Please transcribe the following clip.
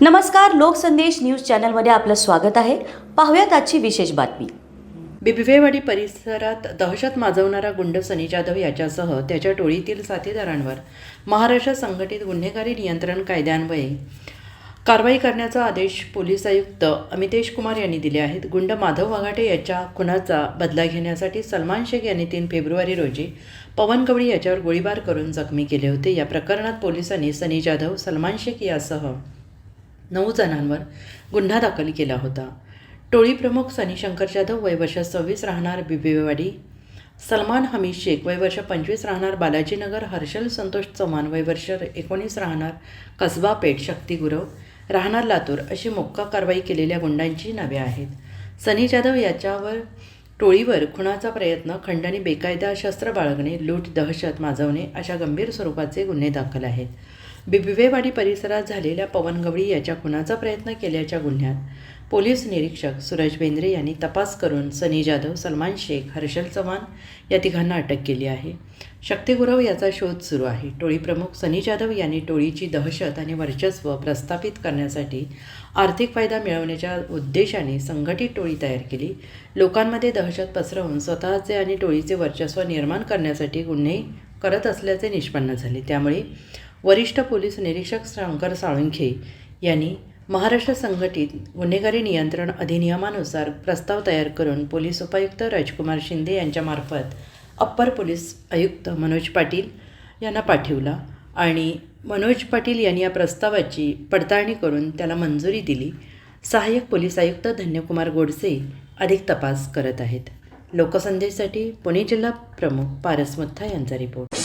नमस्कार लोकसंदेश न्यूज चॅनलमध्ये आपलं स्वागत आहे. पाहूयात आजची विशेष बातमी. बिबवेवाडी परिसरात दहशत माजवणारा गुंड सनी जाधव याच्यासह त्याच्या टोळीतील साथीदारांवर महाराष्ट्र संघटित गुन्हेगारी नियंत्रण कायद्यान्वये कारवाई करण्याचा आदेश पोलीस आयुक्त अमितेश कुमार यांनी दिले आहेत. गुंड माधव वाघाटे याच्या खुनाचा बदला घेण्यासाठी सलमान शेख यांनी तीन फेब्रुवारी रोजी पवन कवडी याच्यावर गोळीबार करून जखमी केले होते. या प्रकरणात पोलिसांनी सनी जाधव सलमान शेख यासह नऊ जणांवर गुन्हा दाखल केला होता. टोळी प्रमुख सनी शंकर जाधव वय वर्ष सव्वीस राहणार बिबेवाडी सलमान हमीद शेख वय वर्ष पंचवीस राहणार बालाजीनगर हर्षल संतोष चव्हाण वय वर्ष एकोणीस राहणार कसबा पेठ शक्ती गुरव राहणार लातूर अशी मोक्का कारवाई केलेल्या गुंडांची नावे आहेत. सनी जाधव याच्यावर टोळीवर खुणाचा प्रयत्न खंडणी बेकायदा शस्त्र बाळगणे लूट दहशत माजवणे अशा गंभीर स्वरूपाचे गुन्हे दाखल आहेत. बिबिवेवाडी परिसरात झालेल्या पवन गवळी याच्या खुनाचा प्रयत्न केल्याच्या गुन्ह्यात पोलीस निरीक्षक सूरज बेंद्रे यांनी तपास करून सनी जाधव सलमान शेख हर्षल चव्हाण या तिघांना अटक केली आहे. शक्तिगुरव याचा शोध सुरू आहे. टोळी प्रमुख सनी जाधव यांनी टोळीची दहशत आणि वर्चस्व प्रस्थापित करण्यासाठी आर्थिक फायदा मिळवण्याच्या उद्देशाने संघटित टोळी तयार केली. लोकांमध्ये दहशत पसरवून स्वतःचे आणि टोळीचे वर्चस्व निर्माण करण्यासाठी गुन्हे करत असल्याचे निष्पन्न झाले. त्यामुळे वरिष्ठ पोलीस निरीक्षक शंकर साळुंखे यांनी महाराष्ट्र संघटित गुन्हेगारी नियंत्रण अधिनियमानुसार प्रस्ताव तयार करून पोलीस उपायुक्त राजकुमार शिंदे यांच्यामार्फत अप्पर पोलीस आयुक्त मनोज पाटील यांना पाठवला आणि मनोज पाटील यांनी या प्रस्तावाची पडताळणी करून त्याला मंजुरी दिली. सहाय्यक पोलीस आयुक्त धन्यकुमार गोडसे अधिक तपास करत आहेत. लोकसंदेशसाठी पुणे जिल्हा प्रमुख पारस मुथा यांचा रिपोर्ट.